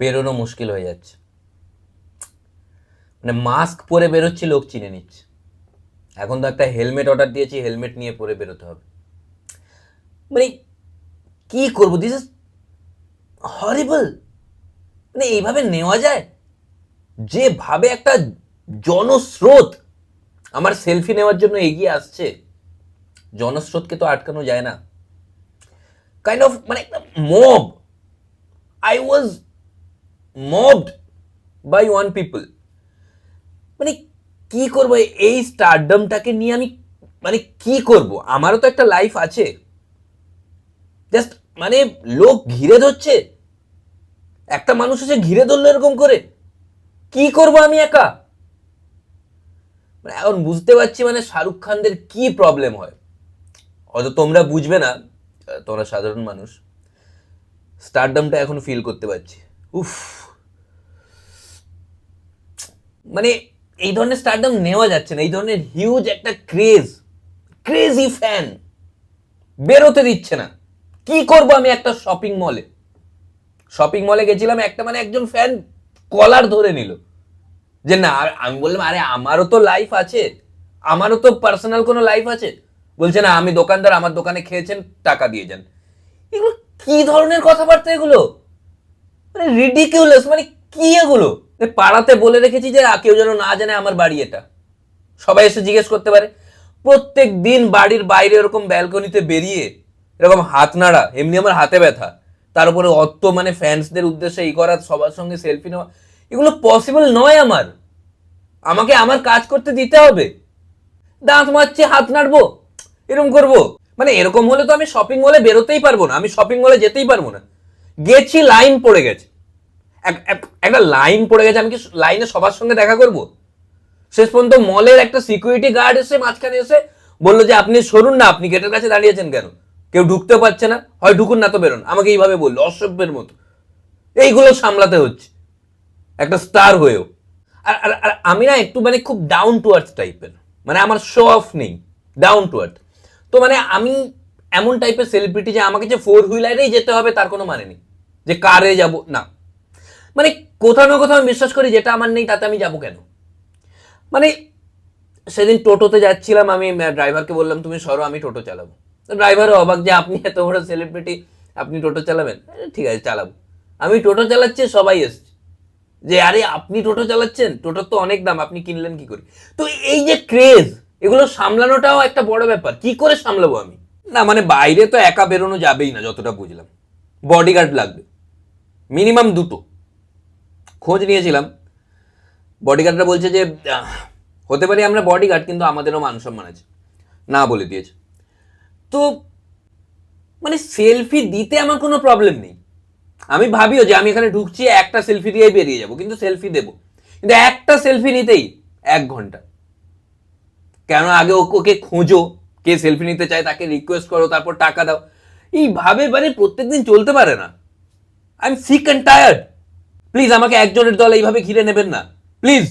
বেরোনো মুশকিল হয়ে যাচ্ছে। মানে মাস্ক পরে বেরোচ্ছি, লোক চিনে নিচ্ছে। এখন তো একটা হেলমেট অর্ডার দিয়েছি হেলমেট নিয়ে পরে বেরোতে হবে। মানে কি করব? দিস ইজ হরিবল মানে এইভাবে নেওয়া যায়? যেভাবে একটা জনস্রোত আমার সেলফি নেওয়ার জন্য এগিয়ে আসছে, জনস্রোতকে তো আটকানো যায় না। কাইন্ড অফ মানে একটা mob I was mobbed by one people মানে কি করব? এই স্টারডমটাকে নিয়ে আমি মানে কি করব? আমারও তো একটা লাইফ আছে। জাস্ট মানে লোক ঘিরে ধরছে। একটা মানুষ এসে ঘিরে ধরলো এরকম করে। কি করব আমি একা? মানে এখন বুঝতে পারছি মানে শাহরুখ খানদের কি প্রবলেম হয়। হয়তো তোমরা বুঝবে না তোমরা সাধারণ মানুষ। স্টারডমটা এখন ফিল করতে পারছি। উফ। মানে এই ধরনের স্টারডম নেওয়া যাচ্ছে না, এই ধরনের হিউজ একটা ক্রেজ ক্রেজি ফ্যান বেরোতে দিচ্ছে না। কি করব আমি একটা শপিং মলে শপিং মলে গেছিলাম, একটা মানে একজন ফ্যান কলার ধরে নিল। যে না আমি বললাম, আরে, আমারও তো লাইফ আছে, আমারও তো পার্সোনাল কোনো লাইফ আছে। বলছে, না, আমি দোকানদার, আমার দোকানে খেয়েছেন, টাকা দিয়ে যান। এগুলো কি ধরনের কথাবার্তা এগুলো? মানে রিডিকিউলাস মানে কি এগুলো? পাড়াতে বলে রেখেছি যে কেউ যেন না জানে আমার বাড়ি এটা। সবাই এসে জিজ্ঞেস করতে পারে। প্রত্যেক দিন বাড়ির বাইরে এরকম ব্যালকনিতে বেরিয়ে এরকম হাত নাড়া, এমনি আমার হাতে ব্যথা। তার উপরে অত মানে ফ্যান্সদের উদ্দেশ্যে এই করা, সবার সঙ্গে সেলফি নেওয়া, এগুলো পসিবল নয় আমার। আমাকে আমার কাজ করতে দিতে হবে। দাঁত মারছে হাত নাড়বো, এরকম করব। মানে এরকম হলে তো আমি শপিং মলে বেরোতেই পারব না, আমি শপিং মলে যেতেই পারব না। গেছি লাইন পড়ে গেছে। একটা লাইন পড়ে গেছে, আমি কি লাইনে সবার সঙ্গে দেখা করব? শেষ পর্যন্ত মলের একটা সিকিউরিটি গার্ড এসে মাঝখানে এসে বলল যে, আপনি সরুন না, আপনি গেটের কাছে দাঁড়িয়েছেন কেন? কেউ ঢুকতে পারছে না, হয় ঢুকুন না তো বেরোন। আমাকে এইভাবে বলল, অসভ্যের মতো। এইগুলো সামলাতে হচ্ছে, একটা স্টার হয়েও। আর আর আমি না একটু মানে খুব ডাউন টু আর্থ টাইপের মানে আমার শো অফ নেই ডাউন টু আর্থ তো মানে আমি এমন টাইপের সেলিব্রিটি যে, আমাকে যে ফোর হুইলারেই যেতে হবে, তার কোনো মানে নেই। যে কারে যাব, না। মানে কোথাও না কোথাও আমি বিশ্বাস করি যেটা আমার নেই তাতে আমি যাব কেন? মানে সেদিন টোটোতে যাচ্ছিলাম, আমি ড্রাইভারকে বললাম, তুমি সরো, আমি টোটো চালাবো। ড্রাইভারও অবাক যে আপনি এত বড় সেলিব্রিটি আপনি টোটো চালাবেন? ঠিক আছে, চালাবো। আমি টোটো চালাচ্ছি, সবাই এসছে। যে, আরে, আপনি টোটো চালাচ্ছেন? টোটোর তো অনেক দাম, আপনি কিনলেন কি করে? তো এই যে ক্রেজ এগুলো সামলানোটাও একটা বড় ব্যাপার। কি করে সামলাবো আমি? না মানে বাইরে তো একা বেরোনো যাবেই না, যতটা বুঝলাম। বডিগার্ড লাগবে। মিনিমাম দুটো। খোঁজ নিয়েছিলাম। বডিগার্ডরা বলছে যে, হতে পারি আমরা বডিগার্ড কিন্তু আমাদেরও মান সম্মান আছে। না বলে দিয়েছে। তো মানে সেলফি দিতে আমার কোনো প্রবলেম নেই। আমি ভাবিও যে আমি এখানে ঢুকছি, একটা সেলফি দিয়েই বেরিয়ে যাব, কিন্তু সেলফি দেব। কিন্তু একটা সেলফি নিতেই এক ঘণ্টা। কেন আগে ওকে খোঁজো, কে সেলফি নিতে চায়, তাকে রিকোয়েস্ট করো, তারপর টাকা দাও। এইভাবে মানে প্রত্যেকদিন চলতে পারে না। I am sick and tired please আমাকে একজনের দল এইভাবে ঘিরে নেবেন না। প্লিজ